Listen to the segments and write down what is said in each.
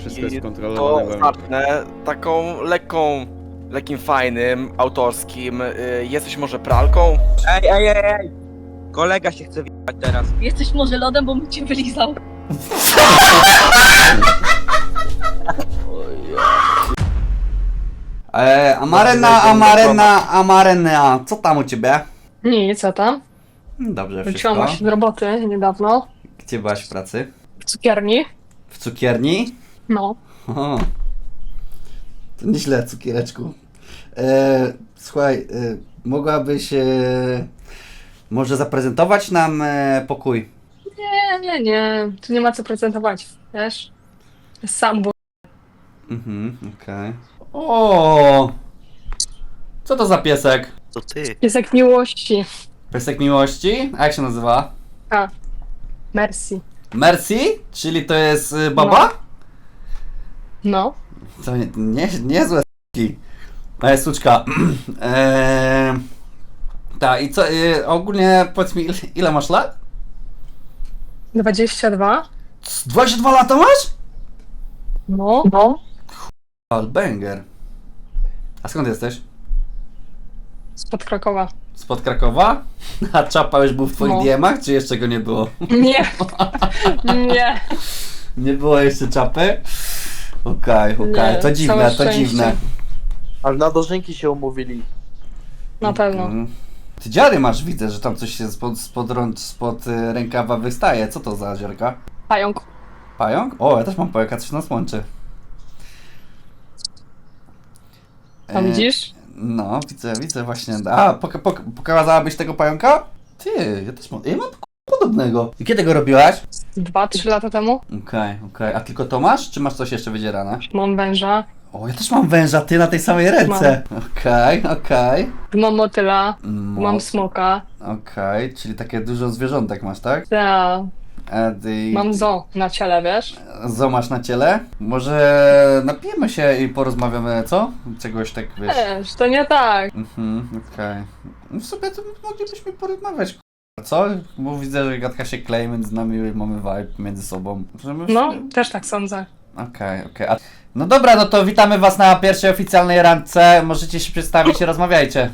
Wszystko jest kontrolowane. to taką lekką, lekkim fajnym, autorskim. Y, jesteś może pralką? Ej, ej, ej, ej! Kolega się chce wjechać teraz. Jesteś może lodem, bo bym cię wylizał. E, amarena, amarena, amarena. Co tam u ciebie? Nic, co tam? Dobrze, Wróciłam wszystko. właśnie z roboty niedawno. Gdzie byłaś w pracy? W cukierni. W cukierni? No. O. To nieźle, cukiereczku. E, słuchaj, e, mogłabyś e, może zaprezentować nam e, pokój? Nie, nie, nie. Tu nie ma co prezentować, wiesz? Sam był. Mhm, okej. O! Co to za piesek? To ty. Piesek miłości. Piesek miłości? A jak się nazywa? A. Mercy. Mercy? Czyli to jest y, baba? No. To nie, nie, niezłe s**ki. E, suczka. e, tak, i co, y, ogólnie powiedz mi, ile, ile masz lat? 22. Z 22 lata masz? No. No. Albanger. A skąd jesteś? Spod Krakowa. Spod Krakowa? A czapa już był w twoich No. diemach, czy jeszcze go nie było? Nie. nie. Nie było jeszcze czapy? Okej, okej, Nie, to dziwne, całe to szczęście. dziwne. Ale na dożynki się umówili. Na pewno. Mm. Ty dziary masz, widzę, że tam coś się spod, spod, rąk, spod y, rękawa wystaje. Co to za ziarka? Pająk. Pająk? O, ja też mam pająka, coś nas łączy. A E, widzisz? No, widzę, widzę właśnie. A, poka poka pokazałabyś tego pająka? Ty, ja też mam. Ja mam podobnego. I kiedy go robiłaś? Dwa, trzy lata temu. Okej, okej. A tylko to masz, czy masz coś jeszcze wydzierane? Mam węża. O, ja też mam węża, ty na tej samej ręce. Okej, okej. Mam motyla. Mo- Mam smoka. Okej, czyli takie dużo zwierzątek masz, tak? Ta. E, ty- Mam zo na ciele, wiesz? Zo masz na ciele? Może napijemy się i porozmawiamy, co? Czegoś tak, wiesz... Wiesz, to nie tak. Mhm, okej. No W sobie to moglibyśmy porozmawiać, co? Bo widzę, że gadka się klei między nami, mamy vibe między sobą. Możemy No, też tak sądzę. Okej, okej. A- No dobra, no to witamy was na pierwszej oficjalnej randce. Możecie się przedstawić i rozmawiajcie.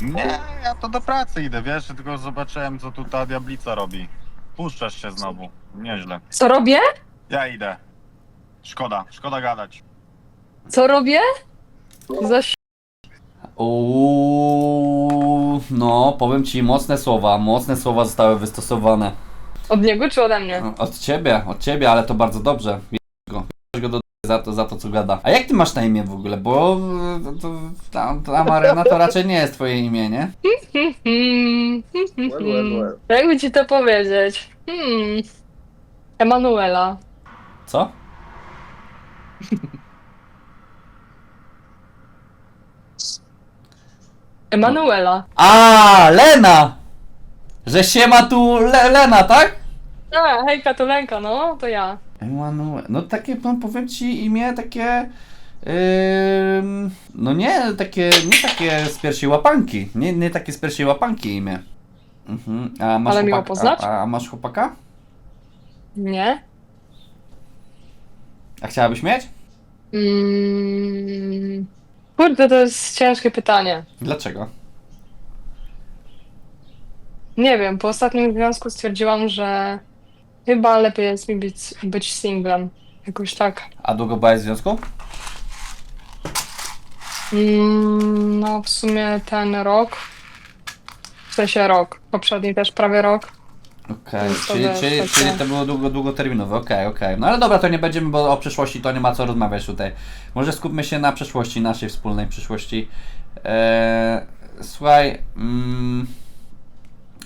Nie, ja to do pracy idę, wiesz, tylko zobaczyłem co tu ta diablica robi. Puszczasz się znowu. Nieźle. Co robię? Ja idę. Szkoda, szkoda gadać. Co robię? Zaś... Uuu, no, powiem ci mocne słowa, mocne słowa zostały wystosowane. Od niego czy ode mnie? No, Od ciebie, od ciebie, ale to bardzo dobrze. Bierz go, bierz go do za to, za to, co gada. A jak ty masz na imię w ogóle? Bo y, to, to, ta, ta Maryna to raczej nie jest twoje imię, nie? Hmm, hmm, hmm. well. Jakby ci to powiedzieć? Hmm. Emanuela. Co? Emanuela. A, Lena! Że się ma tu Le Lena, tak? A, hejka, to Lenka, no, to ja. Emanuel. No takie, no, powiem ci imię takie... ym, no nie takie, nie takie z pierwszej łapanki. Nie, nie takie z pierwszej łapanki imię. Mhm. A masz Ale miło chłopaka? poznać. A, a masz chłopaka? Nie? A chciałabyś mieć? Mm. Kurde, to jest ciężkie pytanie. Dlaczego? Nie wiem, po ostatnim związku stwierdziłam, że chyba lepiej jest mi być, być singlem. Jakoś tak. A długo byłaś w związku? Mm, no, w sumie ten rok. W sensie rok. Poprzedni też prawie rok. Okej, czyli, czyli, czyli to było długo, długoterminowe, okej, okej. No ale dobra, to nie będziemy, bo o przyszłości to nie ma co rozmawiać tutaj. Może skupmy się na przyszłości, naszej wspólnej przyszłości. Eee, słuchaj, mm,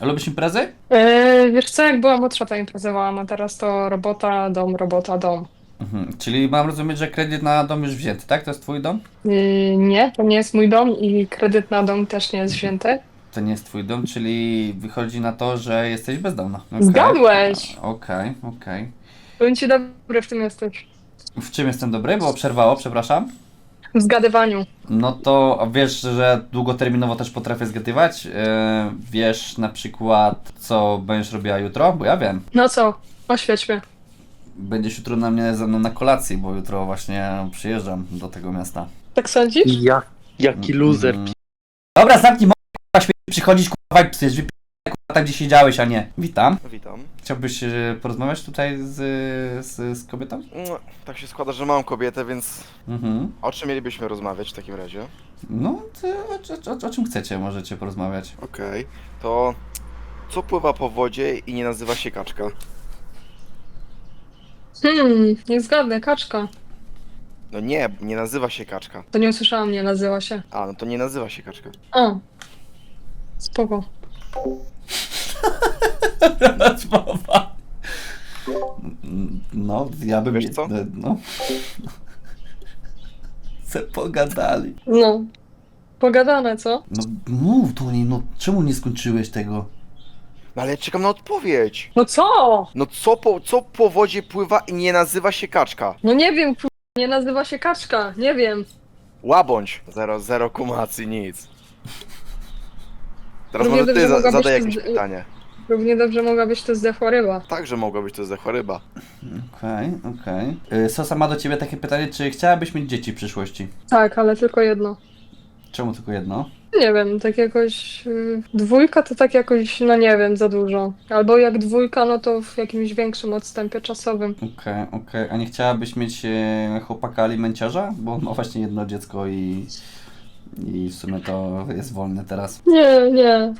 lubisz imprezy? Yy, wiesz co, jak byłam młodsza, to imprezowałam, a teraz to robota, dom, robota, dom. Mhm. Czyli mam rozumieć, że kredyt na dom już wzięty, tak? To jest twój dom? Yy, nie, to nie jest mój dom i kredyt na dom też nie jest wzięty. To nie jest twój dom, czyli wychodzi na to, że jesteś bezdomna. Okej. Zgadłeś! Okej, okej. Powiem ci dobry w tym jesteś. W czym jestem dobry? Bo przerwało, przepraszam. W zgadywaniu. No to wiesz, że długoterminowo też potrafię zgadywać. Yy, wiesz na przykład, co będziesz robiła jutro? Bo ja wiem. No co, oświeć mnie. będziesz jutro na mnie ze mną na kolacji, bo jutro właśnie przyjeżdżam do tego miasta. Tak sądzisz? Jak, jaki loser. Mm. Dobra, zamknij mo- kurwa, śmie- przychodzić, kurwa, i psyć, wypij, kurwa, tam gdzie siedziałeś, a nie. Witam. Witam. Chciałbyś e, porozmawiać tutaj z, z, z kobietą? No, tak się składa, że mam kobietę, więc Mhm. o czym mielibyśmy rozmawiać w takim razie? No, ty, o, o, o, o czym chcecie, możecie porozmawiać. Okej, to co pływa po wodzie i nie nazywa się kaczka? Hmm, nie zgadnę, kaczka. No nie, nie nazywa się kaczka. To nie usłyszałam, nie nazywa się. A, no to nie nazywa się kaczka. A. Spoko. Rozmowa. No, ja bym... Wiesz co? No. Se pogadali. No. Pogadane, co? No mów do niej, no czemu nie skończyłeś tego? No ale ja czekam na odpowiedź. No co? No co po, co po wodzie pływa i nie nazywa się kaczka? No nie wiem, kur- nie nazywa się kaczka, nie wiem. Łabądź. Zero, zero kumacji, nic. Teraz Równie może ty dobrze za, zadaj to jakieś z- pytanie. Równie dobrze mogła być to zdechła ryba. Także mogła być to zechła ryba. Okej, okej. Okay. Sosa ma do ciebie takie pytanie, czy chciałabyś mieć dzieci w przyszłości? Tak, ale tylko jedno. Czemu tylko jedno? Nie wiem, tak jakoś. y, Dwójka to tak jakoś, no nie wiem, za dużo. Albo jak dwójka, no to w jakimś większym odstępie czasowym. Okej, okej. A nie chciałabyś mieć e, chłopaka alimenciarza? Bo on ma właśnie jedno dziecko i... I w sumie to jest wolny teraz. Nie, nie.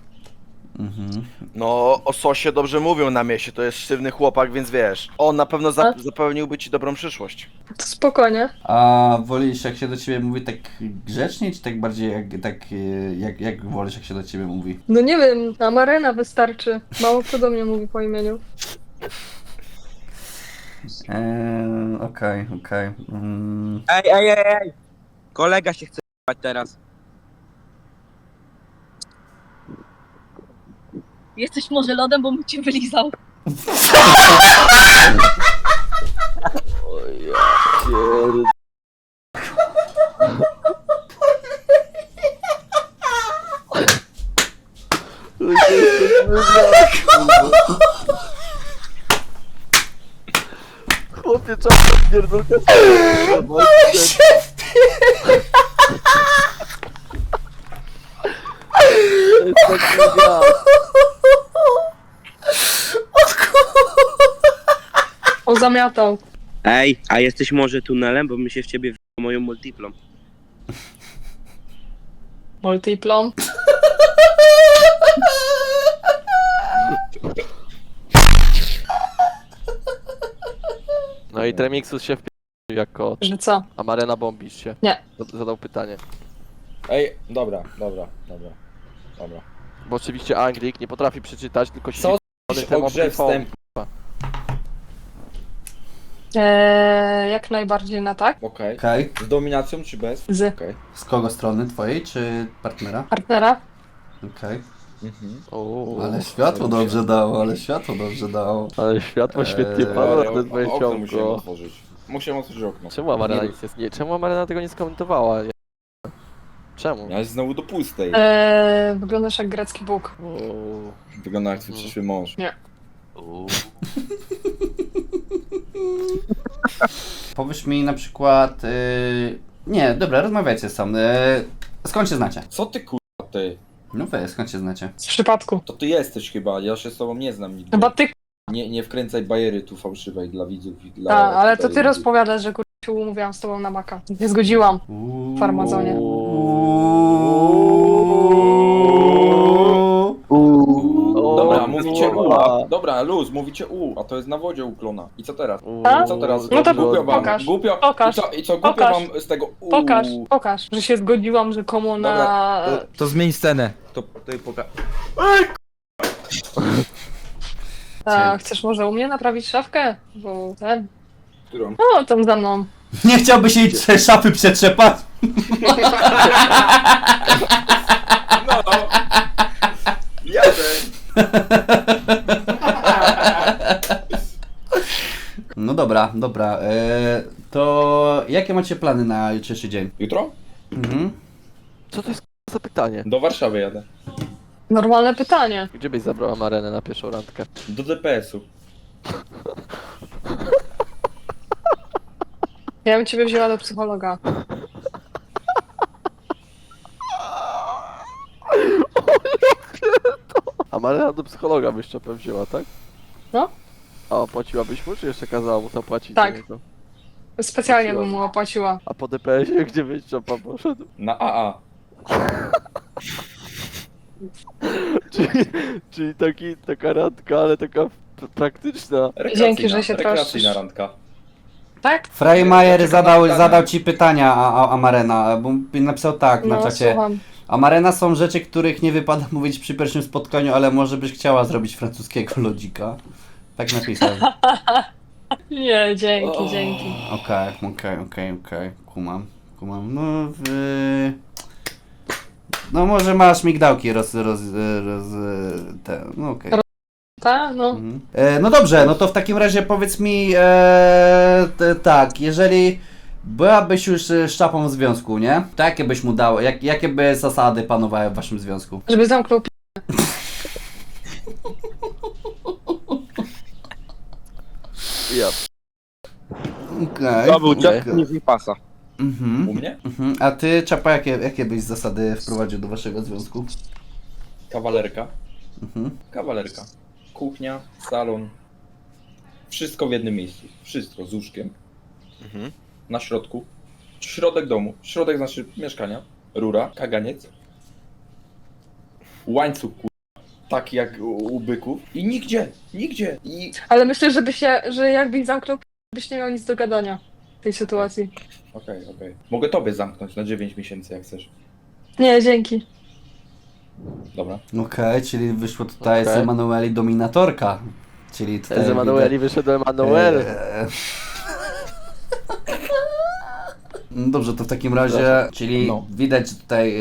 Mhm. No, o Sosie dobrze mówią na mieście, to jest sztywny chłopak, więc wiesz. On na pewno za, A? zapewniłby ci dobrą przyszłość. To spokojnie. A wolisz jak się do ciebie mówi tak grzecznie, czy tak bardziej jak, tak, e, jak, jak wolisz jak się do ciebie mówi? No nie wiem, Amarena wystarczy. Mało kto do mnie mówi po imieniu. Eee, okej, okej. Mm. Ej, ej, ej, ej! Kolega się chce teraz. Jesteś może lodem, bo bym cię wylizał. Chłopie, czas pierdolkę. Ozamiatał. Ej, a jesteś może tunelem, bo my się w ciebie w moją multiplą. Multiplom. No i Tremixus się wpił jako Że co? Amarena bombisz się. Nie. Zad- Zadał pytanie. Ej, dobra, dobra, dobra, dobra. Bo oczywiście Anglik nie potrafi przeczytać, tylko się Co o grze wstęp? Eee, jak najbardziej na tak. Okej. Okej. Z dominacją czy bez? Z Okej. Z kogo strony? Twojej czy partnera? partnera. Okej. Mhm. Ale światło dobrze dało, ale światło dobrze dało. Ale światło świetnie Eee, pada Ale na o- ten twoje okno musiałem ciągło. otworzyć. Musiałem otworzyć okno. Czemu Amarena Nie- nic jest nie... Czemu Amarena tego nie skomentowała? Czemu? Miałeś znowu do pustej. Eee, wyglądasz jak grecki bóg. Uuu. Wygląda jak twój przyszły mąż. Uuu. Powiesz mi na przykład... Yy... Nie, dobra, rozmawiajcie sam. Yy... Skąd się znacie? Co ty kurwa ty? No wy, skąd się znacie? W przypadku. To ty jesteś chyba, ja się z tobą nie znam nigdy. Chyba ty. Nie, nie wkręcaj bajery tu fałszywej dla widzów i dla... Ta, ale to ty rozpowiadasz, że kurczę się umówiłam z tobą na maka. Nie zgodziłam. Uuu. W mówicie u. A, dobra, luz, mówicie u, a to jest na wodzie uklona. I co teraz? A? Co teraz? No to głupio wam, pokaż, głupio, pokaż, I co, i co głupio pokaż, wam z tego u. Pokaż, pokaż, że się zgodziłam, że komu na... Dobra, to, to zmień scenę. To, to poka- A, chcesz może u mnie naprawić szafkę? Bo ten... Którą? No, tam za mną. Nie chciałbyś jej trze- szafy przetrzepać? No. No dobra, dobra. E, to jakie macie plany na jutrzejszy dzień? Jutro? Mhm. Co to jest za pytanie? Do Warszawy jadę. Normalne pytanie. Gdzie byś zabrał Amarenę na pierwszą randkę? Do DPS-u. Ja bym ciebie wzięła do psychologa. A Marena do psychologa byś czapę wzięła, tak? No. A opłaciłabyś mu, czy jeszcze kazała mu zapłacić Tak. za niego? Specjalnie bym mu opłaciła. A po DPS-ie gdzie byś czapa poszedł? Na AA. czyli, czyli taki, taka randka, ale taka p- praktyczna. Dzięki, że się Rekreacyjna troszczysz. randka. Tak? Freimajer czekam zadał, zadał ci pytania, a, a Amarena, bo napisał tak na No, czacie. słucham. Amarena są rzeczy, których nie wypada mówić przy pierwszym spotkaniu, ale może byś chciała zrobić francuskiego lodzika. Tak napisał. Nie, dzięki, dzięki. Okej, okej, okej, okej. Kumam, kumam. No, w... No może masz migdałki roz... roz, roz te, no okej. No. Mhm. E, no dobrze, no to w takim razie powiedz mi e, tak, jeżeli byłabyś już e, szczapą w związku, nie? To jakie byś mu dał, jak, jakie by zasady panowały w waszym związku? Żeby zamknął pi- Ja. Okej. To był okej. cios mi pasa. Mhm. U mnie? Mhm. A ty, Czapa, jakie, jakie byś zasady wprowadził do waszego związku? Kawalerka. Mhm. Kawalerka. Kuchnia, salon. Wszystko w jednym miejscu. Wszystko z łóżkiem. Mhm. Na środku. Środek domu. Środek znaczy mieszkania. Rura, kaganiec. Łańcuch, kur... Taki jak u, u byków. I nigdzie, nigdzie. I... Ale myślę, że, by się, że jakbyś zamknął byś nie miał nic do gadania w tej sytuacji. Okej, okej. Mogę tobie zamknąć na 9 miesięcy, jak chcesz. Nie, dzięki. Dobra. Okej, czyli wyszło tutaj z Okej. Emanueli dominatorka. Czyli tutaj Z Emanueli wyszedł Emanuel. Eee. No Dobrze, to w takim razie, czyli No. widać tutaj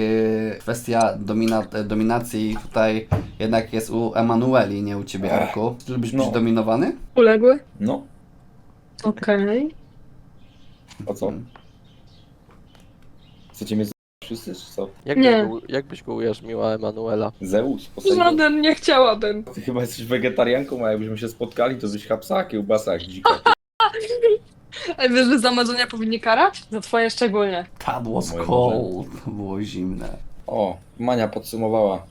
y, kwestia domina, e, dominacji tutaj jednak jest u Emanueli, nie u ciebie, Ech, Arku. Ty lubisz no. być dominowany? Uległy? No, Okej. a co? Chcecie mnie z... wszyscy, czy co? Jak, Nie. byś go, jak byś go ujarzmiła Emanuela? Zeus, Poseidon. Żaden nie chciałabym. Ty chyba jesteś wegetarianką, a jakbyśmy się spotkali, to byś chapsa, kiełbasa, jak dzika. Ale wiesz, że za Amazonia powinni karać? Za twoje szczególnie. That was Moje cold. Było zimne. O, Mania podsumowała.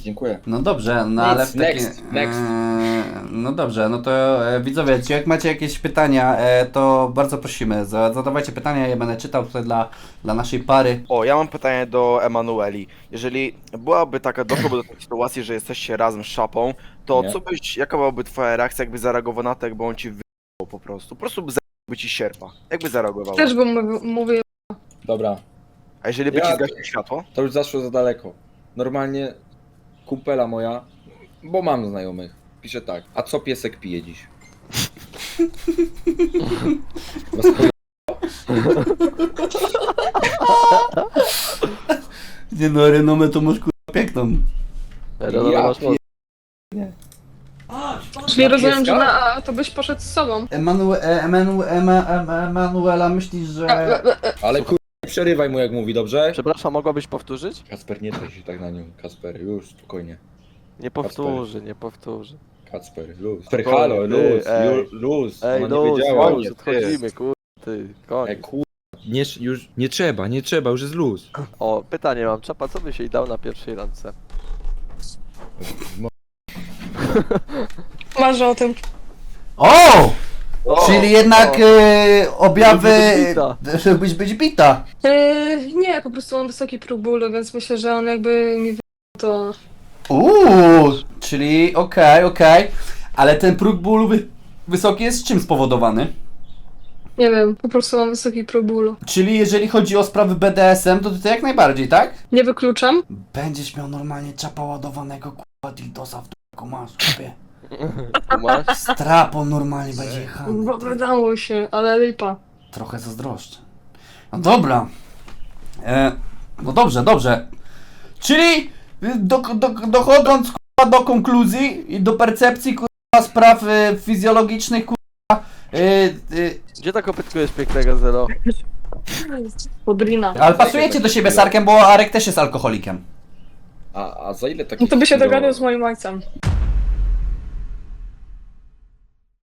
Dziękuję. No dobrze, no Nic, ale w takim... next, next. Eee, no dobrze, no to e, widzowie, czy jak macie jakieś pytania, e, to bardzo prosimy, za- zadawajcie pytania, ja będę czytał tutaj dla, dla naszej pary. O, ja mam pytanie do Emanueli. Jeżeli byłaby taka, doszłoby do takiej sytuacji, że jesteście razem z szapą, to Nie. co byś, jaka byłaby twoja reakcja, jakby zareagował na to, jakby on ci wyjął po prostu? Po prostu by by ci sierpa. Jakby zareagował? Też bym mów- mówił. Dobra, A jeżeli by Ja- ci zgasił światło? to już zaszło za daleko. Normalnie kumpela moja, bo mam znajomych, pisze tak, a co piesek pije dziś? Was Nie no, renomę to masz kurwa piękną. Ja masz moc. Czyli rozumiem, pieska? że na A to byś poszedł z sobą. E, Emanu, Ema, Ema, Emanuela, myślisz, że... E, e, Ale kur... nie przerywaj mu jak mówi, dobrze? Przepraszam, mogłabyś powtórzyć? Kasper, nie traj się tak na nią, Kasper, już, spokojnie. Nie powtórzy, nie powtórzy. Kacper, luz. Spokojnie, halo, luz, ej. ju- luz. Ej, Ona nie wiedziała, luz, nie, odchodzimy, kur... Ty, Ej, koniec. kur... Nie, już, nie trzeba, nie trzeba, już jest luz. O, pytanie mam, Czapa, co byś jej dał na pierwszej randce? Marzę o tym. O! O, Czyli jednak o. e, objawy, Żebyś być bita. żebyś być bita. Yy, nie, po prostu mam wysoki próg bólu, więc myślę, że on jakby mi wy- to... Uuu, czyli okej, okej. Ale ten próg bólu wy, wysoki jest czym spowodowany? Nie wiem, po prostu mam wysoki próg bólu. Czyli jeżeli chodzi o sprawy BDSM, to ty jak najbardziej, tak? Nie wykluczam. Będziesz miał normalnie czapa ładowanego kurwa dildosa w dupku masz sobie. Tu masz? Strapo normalnie będzie jechany. Bo wydało się, ale lipa. Trochę zazdroszczę. No dobra. E, no dobrze, dobrze. Czyli y, do, do, dochodząc kurwa, do konkluzji i do percepcji kurwa, spraw y, fizjologicznych kurwa, y, y, Gdzie tak opytkujesz pięknego Zero? Podrina. ale pasujecie do siebie z Arkiem, bo Arek też jest alkoholikiem. A, a za ile taki... No to by się dogadał z moim ojcem.